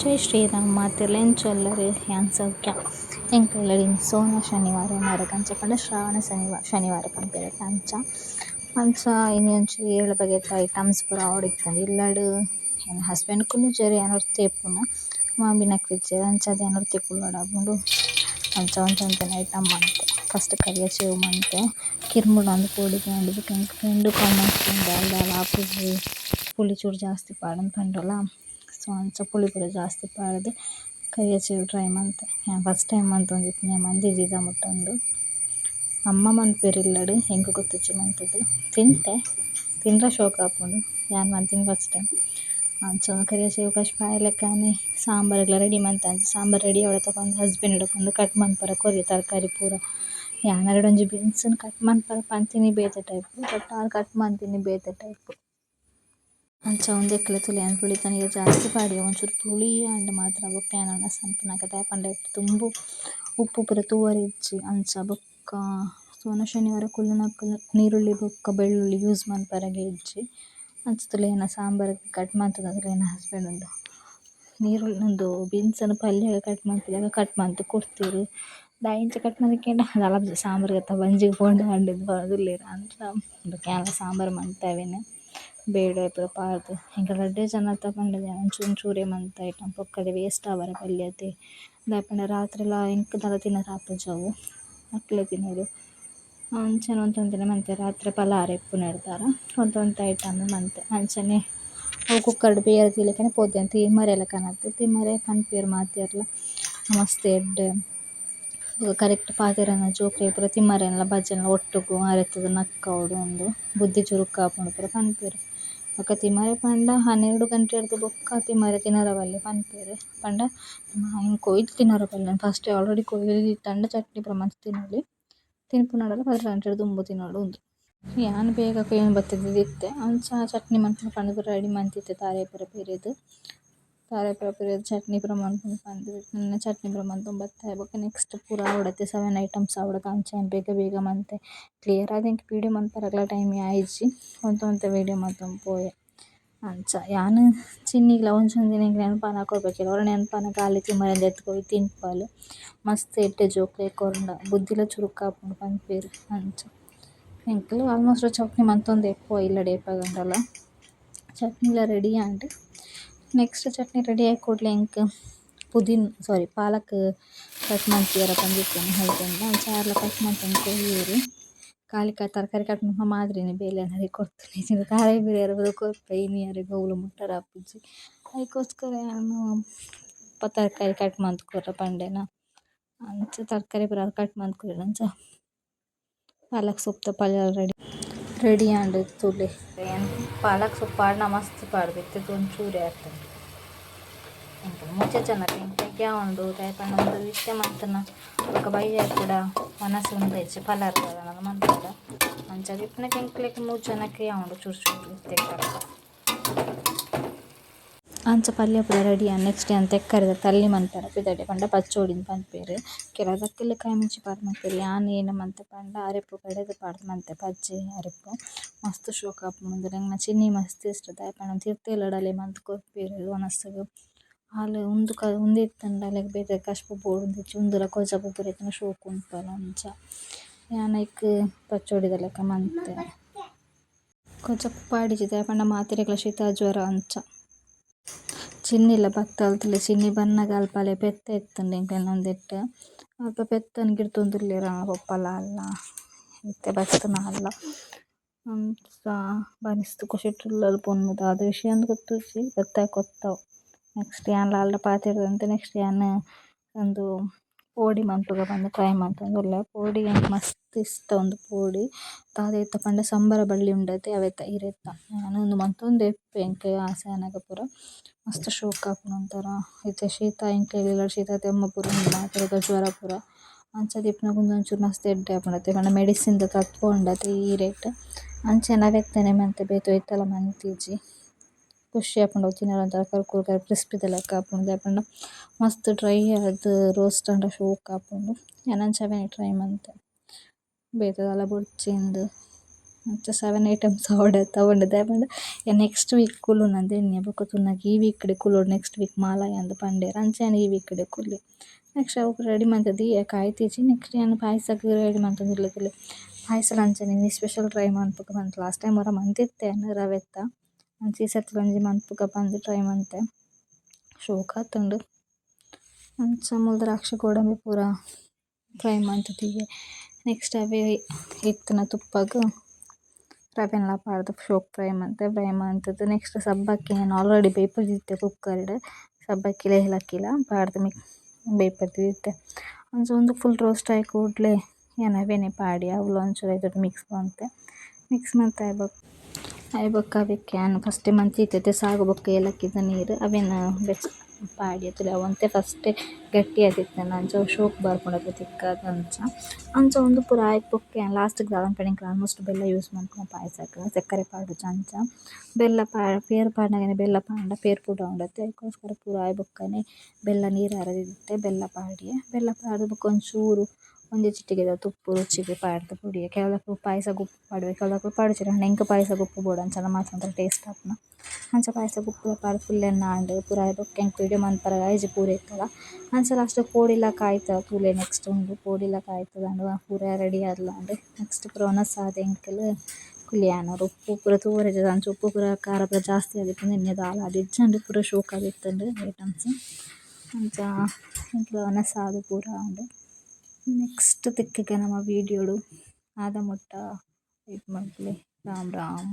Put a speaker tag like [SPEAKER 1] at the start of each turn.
[SPEAKER 1] ಜೈ ಶ್ರೀರಾಮ್ ಮಾತೆರ್ಲ ಎಂಚೊಲ್ಲರು ಯಾನ್ ಸೌಖ್ಯ. ಎಂಕಲ್ಲು ಸೋನ ಶನಿವಾರ ಮರ ಕಂಚ ಪಂಡ, ಶ್ರಾವಣ ಶನಿವಾರ ಶನಿವಾರ ಪನ್ಪೆರ್ ಅಂಚ ಅಂಚ ಇನಿ ಒಂಚೂರು ಏಳು ಬಗೆತ ಐಟಮ್ಸ್ ಪೂರ ಆವಡ್ ಇಪ್ಪುಂಡು ಇಲ್ಲಡ್ ಹಸ್ಬೆಂಡ್ ಕುಲ್ಲುಜೆರ್ ಜರಿ ಇಪ್ಪುನ ಮಾಮಿನಕ್ಲ್ ಇಜ್ಜೆರ್ ಅಂಚ ಒರ್ತಿ ಕುಲ್ಲೊಡು ಆಪುಂಡು ಅಂಚ ಒಂತೆನ ಐಟಮ್ ಮಾಡ್ತೆ. ಫಸ್ಟ್ ಕರಿಯ ಸೇವ್ ಮಾಡ್ತೆ. ಕಿರ್ಮುಡ ಬೊಕ ಎಂಕ್ ಫ್ರೆಂಡ್ ಕಾಲ್ ಮಲ್ತುಂಡು ದಾಲ್ ದಾಲ್ ಆಪುಜಿ ಪುಳಿ ಚೂರು ಜಾಸ್ತಿ ಪಾಡಂತ ಪಂಡ್ರಲ ಸೊ ಅಂಚ ಪುಳಿ ಪೂರ ಜಾಸ್ತಿ ಪಾಡ್ದೆ ಕರಿಯ ಸೇವ್ ಟ್ರೈ ಯಾನ್ ಫಸ್ಟ್ ಟೈಮ್ ಮಂತೊಂದಿಪ್ಪುನೆ ಮಂದಿ ಜೀದ ಮುಟ್ಟೊಂದು. ಅಮ್ಮ ಮನ್ಪೆರ್ ಇಲ್ಲಡ್ ಎಂಕ್ ಗೊತ್ತಿಜ್ಜಿ ಮಂತುದು ತಿಂತೆ ತಿನ್ರೆ ಶೋಕ ಆಪುಂಡು ಯಾನ್ ಮಂತಿನ ಫಸ್ಟ್ ಟೈಮ್ ಆಂಚ ಕರಿಯ ಸೇವ್ ಕಷ್ಟ ಸಾಂಬಾರ್ ಸಾಂಬಾರ್ಲ ರೆಡಿ ಮಂತಾಂಜಿ ಸಾಂಬಾರ್ ರೆಡಿ ಅವಳ ತಗೊಂಡು ಹಸ್ಬೆಂಡ್ ಹಿಡ್ಕೊಂಡು ಕಟ್ ಮನ್ಪರೆ ಕೊರಿ ತರಕಾರಿ ಪೂರ. ಯಾನ ರಡ್ಡ್ ಒಂಜಿ ಬೀನ್ಸ್ ನ್ ಕಟ್ ಮನ್ಪರೆ ಪಂತಿನಿ ಬೇತೆ ಟೈಪ್ ಬಟ್ ಆರ್ ಕಟ್ ಮಂತಿನಿ ಬೇತೆ ಟೈಪ್ ಅಂಚ ಉಂದು ಎಕ್ಲೆ ತುಲೆ ಪುಳಿ ಪನೀರ್ ಜಾಸ್ತಿ ಪಾಡಿ ಒಂಚೂರು ಪುಳಿ ಆಂಡ್ ಮಾತ್ರ ಬೊಕ ಯಾನ್ ಸನ್ಪುನಗ ದಾಯೆ ಐಟ್ ತುಂಬು ಉಪ್ಪು ಪೂರ ತೂವರೆ ಇಜ್ಜಿ ಅಂಚ ಬೊಕ್ಕ ಸೋನ ಶನಿವಾರ ಕುಲ್ಲುನಕುಲು ನೀರುಳ್ಳಿ ಬೊಕ್ಕ ಬೆಳ್ಳುಳ್ಳಿ ಯೂಸ್ ಮನ್ಪರೆಗೆ ಇಜ್ಜಿ. ಅಂಚ ತುಲೆನ ಸಾಂಬಾರ್ ಕಟ್ ಮಂತುದ ತುಲೆನ ಹಸ್ಬೆಂಡ್ ಉಂದು ನೀರುಳ್ಳಿ ಉಂದು ಬೀನ್ಸ್ ನ್ ಪಲ್ಯ ಕಟ್ ಮನ್ಪುಲೆಗ್ ಕಟ್ ಮಂತ್ ಕೊರ್ತೆರ್ ದಾಯೆ ಇಂಚ ಕಟ್ ಮಲ್ತಿಕೆಂಡ ದಾಲ ಸಾಂಬಾರ್ ಅತ್ತ ಬಂಜಿಗ್ ಪೋಂಡ ಆಂಡ್ ಪಾರ್ದುಲ್ಲೆರ್ ಅಂಚ ಬೊಕ ಯಾನ್ಲ ಸಾಂಬಾರ್ ಮಂತೆವೆನ್ ಬೇಳೆ ಪೂರ ಪಾರ್ದ್ ಎಂಕಲ್ನ ರಡ್ಡೆ ಜನತ ಪಂಡ ಒಂಚೂರು ಒಂಚೂರೆ ಮಂತ್ ಐಟಮ್ ಬೊಕ್ಕದೆ ವೇಸ್ಟ್ ಆವರೆ ಪಲ್ಯತೆ ದಾಯೆ ಪಂಡ ರಾತ್ರಿಲ ಎಂಕ್ ದಾಲ ತಿನರೆ ಆಪುಜವು ಅಕ್ಲೆ ತಿನೊಡು ಅಂಚನೆ ಒಂತೆ ಒಂತೆನೆ ಮಂತೆ ರಾತ್ರಿ ಪಲಹಾರ ಇಪ್ಪುನೆರ್ ದಾರ ಒಂತೆ ಒಂತೆ ಐಟಮ್ ಮಂತೆ ಅಂಚನೆ ಅವು ಕುಕ್ಕರ್ಡ್ ಬೇಯರೆ ತಿಲಕನೆ ಪೋತೆನೆ ತಿಮರೆಲ ಕನತ್ತೆ ತಿಮರೆ ಪನ್ಪೆರ್ ಮಾತೆರ್ಲ ಮಸ್ತ್ ಎಡ್ಡೆ ಬೊಕ ಕರೆಕ್ಟ್ ಪಾತೆರನ ಜೋಕ್ಲೆಗ್ ಪೂರ ತಿಮರೆನ್ಲ ಬಜೆನ್ಲ ಒಟ್ಟುಗು ಅರೆತುದು ನಕ್ಕವುಡು ಉಂದು ಬುದ್ಧಿ ಚುರುಕ್ ಆಪುಂಡು ಪೂರ ಪನ್ಪೆರ್ ಬೊಕ ತಿಮರೆ ಪಂಡ ಹನ್ನೆರಡು ಗಂಟೆರ್ದ್ ಬೊಕ್ಕ ತಿಮರೆ ತಿನರೆ ಬಲ್ಲೆ ಪನ್ಪೆರ್ ಪಂಡ ಎಂಕ್ ಕೊಯ್ದು ತಿನರೆ ಬಲ್ಲೆ ಫಸ್ಟ್ ಆಲ್ರೆಡಿ ಕೊಯ್ದು ದೀತಂಡ ಚಟ್ನಿ ಪೂರ ತಿನ್ನಲಿ ತಿನೊಲಿ ತಿನ್ಪುನಡಲ ಪತ್ರ ಗಂಟೆಡ್ ದುಂಬು ತಿನೊಡು ಉಂದು ಯಾನ್ ಬೇಗ ಕೊಯ್ಯೊಂದು ಬತ್ತಿದ್ ದಿತ್ತೆ ಅಂಚ ಚಟ್ನಿ ಮನ್ಪುನ ಪಂಡ ಪೂರ ರೆಡಿ ಮಂತಿತ್ತೆ ತಾರೆ ಪೂರ ಪೆರೆದ್ ತಾರೆ ಪೂರ ಪೆರೆದ್ ಚಟ್ನಿ ಪೂರ ಮನ್ಪುನ ಪಂದ್ ನೆನ ಚಟ್ನಿ ಪೂರ ಮಂತೊಂದು ಬತ್ತವೆ ಬೊಕ ನೆಕ್ಸ್ಟ್ ಪೂರ ಆವಡತೆ ಸೆವೆನ್ ಐಟಮ್ಸ್ ಆವಡ್ ಅಂಚ ಆಯಿನ್ ಬೇಗ ಬೇಗ ಮಂತೆ ಕ್ಲಿಯರ್ ಆದ್ ಎಂಕ್ ವೀಡಿಯೋ ಮನ್ಪರೆಗ್ಲ ಟೈಮ್ ಆಯಿಜ್ಜಿ ಒಂತೆ ಒಂತೆ ವೀಡಿಯೋ ಮಂತೊಂದು ಪೋಯೆ ಅಂಚ ಯಾನ್ ಚಿನ್ನಿಗ್ಲ ಒಂಜೊಂದಿನ ಎಂಕ್ ನೆನ್ಪಾದ್ ಹಾಕೊರ್ಬೇಕಿಲ್ಲ ಒರ ನೆನ್ಪಾನ ಗಾಲಿ ತಿಮರೆನ್ ದೆತ್ತ್ಕೊಯ್ ತಿನ್ಪಲ್ ಮಸ್ತ್ ಎಡ್ಡೆ ಜೋಕ್ಲೆಗ್ ಕೊರ್ಂಡ ಬುದ್ಧಿಲ ಚುರುಕ್ ಆಪುಂಡು ಪನ್ಪೆರ್ ಅಂಚ ಎಂಕುಲು ಆಲ್ಮೋಸ್ಟ್ ಚಟ್ನಿ ಮಂತೊಂದೆ ಎಪ್ಪುವ ಇಲ್ಲಡ್ ಏಪಗ ಚಟ್ನಿಲ ready and next chutney ready ಆಯಿ ಕೂಡ್ಲೆ ಎಂಕ್ ಪುದೀನ ಸಾರಿ ಪಾಲಕ್ ಕಟ್ ಮನ್ಪುವೆರ ತಂದಿರ್ತೀನಿ ಹೇಳ್ತೀನಿ ಚಾರ್ಲ ಕಟ್ ಮಾಡ್ತೀನಿ ಖಾಲಿ ತರಕಾರಿ ಕಟ್ ಮಾಡ್ರಿ ಬೇಲೆ ಬೇಲೆನ್ ಕೊಡ್ತೀನಿ. ಕೊರ್ತಿನಿ ಬೇರೆ ತಾರೆ ಪೈನಿ ಬೋಡು ಕೊರ್ಪೆ ಮುಟ್ಟಾರ ಗೊವ್ಲು ಅದಕ್ಕೋಸ್ಕರ ನಾನು ತರಕಾರಿ ಕಟ್ ಮಾಡ್ಕೊರ ಪಂಡೆನ. ಅಂಚ ತರಕಾರಿ ಪೂರ ಕಟ್ ಮಾಡ್ಕೊರಿ ಅಂಚ. ಪಾಲಕ್ ಸೊಪ್ಪು ಪಲ್ಯ ರೆಡಿ ರೆಡಿ ಆಂಡ್ ತುಲೆ ಪಾಲಕ್ ಸೊಪ್ಪಾಡ್ನ ಮಸ್ತ್ ಪಾಡ್ ಇತ್ತೆದ ಒಂಚೂರೆ ಆತೆ ಎಂಕಲ್ನ ಮುಂಚೆ ಜನಕ್ ಎಂಕ್ಲೆಗ್ ಉಂಡು ದಾಯೆ ಪಂಡ ಉಂದು ಇತ್ತೆ ಮಂತುನ ಬೊಕ ಬಯ್ಯ ಕೂಡ ಮನಸ್ಸ್ ಉಂಡು ಇಜ್ಜಿ ಪಲರ್ ದಾಲ ಮನ್ಪುಂಡ ಅಂಚಾದ್ ಇಪ್ಪುನಗ ಎಂಕ್ಲೆಗ್ ಮೂಜಿ ಜನಕ್ ಯಾವೊಂಡು ಚೂರು ಚೂರು ಅಂಚ ಪಲ್ಯ ಪೂರ ರೆಡಿ ಆಂಡ್ ನೆಕ್ಸ್ಟ್ ಯಾನ್ ತೆಕ್ಕರೆ ತಲ್ಲಿ ಮನ್ಪರೆ ಪಿದಡೆ ಪಂಡ ಪಚ್ಚೊಡಿನ್ ಪನ್ಪೆರ್ ಕೆಲವು ಅಕ್ಕೆಲ್ ಕಾಯಿ ಮುಂಚಿ ಪಂಡ? ಮನ್ಪೆರ್ ಯಾನ್ ಏನ್ ಮಂತೆ ಪಂಡ ಅರೆಪು ಕಡೆದ್ ಪಾಡ್ದ್ ಮಂತೆ ಪಜ್ಜೆ ಅರೆಪು ಮಸ್ತ್ ಶೋಕ್ ಆಪುಂಡು ಉಂದು ಎಂಕ್‌ನ ಚಿನ್ನಿ ಮಸ್ತ್ ಇಷ್ಟ ದಾಯೆ ಪಂಡ ತಿರ್ತಿಲಡಲೆ ಮಂತ್ ಕೊರ್ಪೆರ್ ವನಸ್ಗ್ ಆಲ್ ಉಂದು ಉಂದು ಇತ್ತಂಡ ಅಲೆಗ್ ಬೇತೆ ಕಷ್ಟ ಬೋಡೂಂದಿಜ್ಜಿ ಉಂದುಲ ಕೊಜಪ ಪೂರ ಇತ್ತ್ಂಡ ಶೋಕು ಉನ್ಪಲ ಅಂಚ. ಯಾನ್ ಐಕ್ ಪಚ್ಚೊಡಿದ ಲೆಕ ಮಂತೆ. ಕೊಜಪ ಪಾಡಿಜ್ಜಿ ದಾಯೆ ಪಂಡ ಮಾತೆರೆಗ್ಲ ಶೀತ, ಜ್ವರ ಅಂಚ. ಚಿನ್ನಿಲ ಬತ್ತಲ್ತುಲೆ, ಚಿನ್ನಿ ಬನ್ನಗ ಅಲ್ಪಲೆ ಪೆತ್ತ ಇತ್ತುಂಡು ಎಂಕ್ಲೆನ ಉಂದೆಟ್ ಅಲ್ಪ ಪೆತ್ತನ್ ಗಿರ್ತ್ತೊಂದುಲ್ಲೆರ್ ಆ ಬೊಪ್ಪಲ ಆಲ್ಲ ಇತ್ತೆ ಬತ್ತ್ನ ಆಲ್ಲ ಅಂಚ ಬರಿಸ್ತ್ ಕುಶಿಟ್ ಉಲ್ಲಲ್ ಪೊನ್ನು ದಾದ ವಿಷಯ ಗೊತ್ತಿಜ್ಜಿ ಬತ್ತಾಯ್ಕ್ ಕೊತ್ತವು ನೆಕ್ಸ್ಟ್ ಯಾನ್ಲ ಆಲ್ಡ ಪಾತೆರ್ದಂತೆ ನೆಕ್ಸ್ಟ್ ಯಾನ್ ಉಂದು ಪೋಡಿ ಮನ್ಪುಗ ಪಂದ್ ಟ್ರೈ ಮಂತೊಂದು ಉಲ್ಲೆ ಪೋಡಿ ಎಂಕ್ ಮಸ್ತ್ ಇಷ್ಟ ಉಂದು ಪೋಡಿ ದಾದ ಐತ ಪಂಡ ಸಂಬರ ಬಲ್ಲಿ ಉಂಡತೆ ಅವೆತ ಇರೆತ್ತ ಯಾನ್ ಉಂದು ಮಂತೊಂದು ಎಪ್ಪೆ ಎಂಕ್ ಆಸೆ ಆನಗ ಪೂರ ಮಸ್ತ್ ಶೋಕ್ ಆಪುಂಡು ಒಂತರ ಇತ್ತೆ ಶೀತ ಎಂಕ್ಲೆಗ್ ಇಲ್ಲಡ್ ಶೀತ ತೆಮ್ಮ ಪೂರ ಉಂಡು ಮಾತೆರೆಗ್ಲ ಜ್ವರ ಪೂರ ಅಂಚಾದ್ ಇಪ್ಪುನಗ ಉಂದು ಒಂಚೂರು ಮಸ್ತ್ ಎಡ್ಡೆ ಆಪುಂಡು ಅತೆ ಪಂಡ ಮೆಡಿಸಿನ್ ದ ತತ್ಪೊಂಡತೆ ಇರೆಟ್ ಅಂಚೆನೆ ಅವೆತ್ತನೆ ಮಂತೆ ಬೇತು ಇತ್ತಲ್ಲ ಮಂತಿಜ್ಜಿ ಖುಷಿ ಆಪುಂಡು ತಿನ್ನಲು ಅಂತ ಒಂತರ ಕರ್ಕುರು ಕ್ರಿಸ್ಪಿದ ಲೆಕ ಆಪುಂಡು ಪಂಡ ಮಸ್ತ್ ಡ್ರೈ ಆದ್ ರೋಸ್ಟ್ ಆಂಡ ಶೋಕ್ ಆಪುಂಡು ಏನಂಚ ಸೆವೆನ್ ಟ್ರೈ ಮಂತೆ ಬೇತೆ ದಾಲ ಬೊರ್ಚಿಂದ್ ಅಂಚ ಸೆವೆನ್ ಐಟಮ್ಸ್ ಆರ್ಡರ್ ತಗೊಂಡಿದ್ದೆ. ಯಾ ನೆಕ್ಸ್ಟ್ ವೀಕ್ ಕುಲ್ಲುನಂದ್ ಎಣ್ಣೆ ಬೊಕ. ತೂನಗ ಈ ವೀಕ್ಡ್ ಕುಲ್ಲೊಡು ನೆಕ್ಸ್ಟ್ ವೀಕ್ ಮಾಲಾಯ ಅಂದ್ ಪಂಡೆರ್ ಅಂಚನೆ ಈ ವೀಕ್ಡ್ ಕುಲ್ಲೆ. ನೆಕ್ಸ್ಟ್ ಅವುಕು ರೆಡಿ ಮಂತ್ ಕಾಯ್ತೀಚಿ ನೆಕ್ಸ್ಟ್ ಏನು ಪಾಯಸಕ್ಕೆ ರೆಡಿ ಮಂತೊಂದುಲ್ಲೆದಲೆ ಸಲ ಅಂಚನೆ ಇಂದು ಸ್ಪೆಷಲ್ ಟ್ರೈ ಮನ್ಪುಗ ಬಂತು ಲಾಸ್ಟ್ ಟೈಮ್ ಒರ ಮಂತಿತ್ತೆನ್ ರವೆತ್ತ ಅಂಚ ಈ ಸರ್ತಿ ಒಂಜಿ ಪಂದ್ ಟ್ರೈ ಮಂತೆ ಶೋಕ ಆತುಂಡು ಅಂಚ ಮೂಲು ದ್ರಾಕ್ಷಿ ಗೋಡಂಬಿ ಪೂರ ಫ್ರೈ ಮಾಡ್ತಿದ್ದೀವಿ ನೆಕ್ಸ್ಟ್ ಅವೇ ಹಿತ್ತನ ತುಪ್ಪಗ ರವೆನ್ಲ ಪಾಡ್ದು ಶೋಕ್ ಫ್ರೈ ಮಂತೆ ಫ್ರೈ ಮಂತುದು ನೆಕ್ಸ್ಟ್ ಸಬ್ಬಕ್ಕಿ ನಾನು ಆಲ್ರೆಡಿ ಬೇಯ್ಪುಜಿತ್ತೆ ಕುಕ್ಕರ್ಡ್ ಸಬ್ಬಕ್ಕಿಲ ಏಲಕ್ಕಿಲ ಪಾಡ್ದ್. ಮಿಕ್ಸ್ ಬೇಯ್ಪುಜಿತ್ತಿತ್ತೆ ಅಂಚ ಉಂದು ಫುಲ್ ರೋಸ್ಟ್ ಆಯ್ ಕೂಡ್ಲೆ ಯಾನ್ ಅವೆನೆ ಪಾಡಿ ಅವ್ಲು ಒಂಚೂರು ಇದ್ರ ಮಿಕ್ಸ್ ಬಂತೆ ಮಿಕ್ಸ್ ಮಂತ್ ಆಯೆ ಆಯ್ಬೇಕು ಅವಕ್ಕೆ ಫಸ್ಟ್ ಮಂತಿತ್ತೆತೆ ಸಾಗು ಬೊಕ ಏಲಕ್ಕಿದ ನೀರು ಅವೇನು ಬೆಚ್ಚ ಪಾಡಿ ಅತುಲೆ ಅವಂತೆ ಫಸ್ಟೇ ಗಟ್ಟಿ ಆದಿತ್ತೆ ಅಂಚ ಅವು ಶೋಕ್ ಬರ್ಕೊಂಡು ತಿಕ್ಕ ಅಂಚ. ಅಂಚ ಒಂದು ಪೂರ ಆಯ್ಕ್ ಲಾಸ್ಟಿಗೆ ಲಾಸ್ಟ್ ಗ್ ದಾದನ ಆಲ್ಮೋಸ್ಟ್ ಬೆಲ್ಲ ಯೂಸ್ ಮಾಡ್ಕೊಂಡು ಪಾಯಸಕ್ಕೆ ಸಕ್ಕರೆ ಪಾಡು ಚಂಚ ಬೆಲ್ಲ ಪಾ ಪೇರ್ ಪಾಡ್ನಗನೆ ಬೆಲ್ಲ ಪಾಂಡ, ಪೇರ್ ಪುಡ ಉಂಡತ್ತೆ. ಅದಕ್ಕೋಸ್ಕರ ಪೂರ ಆಯೆ ಬೊಕನೆ ಬೆಲ್ಲ ನೀರ್ ಆರರೆ ಬೆಲ್ಲ ಪಾಡಿ ಬೆಲ್ಲ ಪಾಡಬೇಕು ಬೊಕ ಒಂಚೂರು ಒಂಜಿ ಚಿಟಿಕೆದ ತುಪ್ಪು, ರುಚಿಗೆ ಪಾಡ್ದ್ ಪುಡಿ ಕೆಲವುದಕ್ಲ್ ಪಾಯಸ ಉಪ್ಪು ಪಾಡುವೆ ಕೆಲವುದಕ್ಲ್ ಪಾಡುಜೆರ್ ಆಂಡ ಎಂಕ್ ಪಾಯಸ ಉಪ್ಪು ಬೋಡು ಅಂಚನೆ ಮಾತ ಟೇಸ್ಟ್ ಆಪುನ ಅಂಚ ಪಾಯಸ ಉಪ್ಪುಲ ಪಾಡ್ದ್ ಎನ್ನ ಆಂಡ್ ಪೂರ ಆಯೆ ಬೊಕ ಎಂಕ್ ವಿಡಿಯೋ ಮನ್ಪರೆ ಐಜಿ ಪೂರ ಇತ್ತ್ಂಡ ಅಂಚ ಲಾಸ್ಟ್ ಪೋಡಿಲ ಕಾಯ್ತ ತೂಲೆ ನೆಕ್ಸ್ಟ್ ಉಂಡು ಪೋಡಿಲ ಕಾಯ್ತುಂಡ ಪೂರ ರೆಡಿ ಆದುಲ ನೆಕ್ಸ್ಟ್ ಪೂರ ಒನಸ್ ಆದ್ ಕುಲಿಯಾನರು ಕುಲ್ಯಾನೊಡು ಉಪ್ಪು ಪೂರ ತೂವೆರೆ ಅಂಚ ಉಪ್ಪು ಪೂರ ಖಾರ ಪೂರ ಜಾಸ್ತಿ ಆದಿಪ್ಪುಂಡು ಎಣ್ಣೆ ದಾಲ ಆದ್ ಇಜ್ಜಂಡ್ ಪೂರ ಶೋಕ್ ಆದಿತ್ತಂಡ್ ಐಟಮ್ಸ್ ಅಂಚ ಎಂಕ್ಲೆ ಒನಸ್ ಪೂರ ಉಂಡು ನೆಕ್ಸ್ಟ್ ತಿಕ್ಕೆಗೆ ನಮ್ಮ ವೀಡಿಯೋಡು ಆದ ಮುಟ್ಟ ಇದು ಮನ್ಪುಲೆ ರಾಮ್ ರಾಮ್.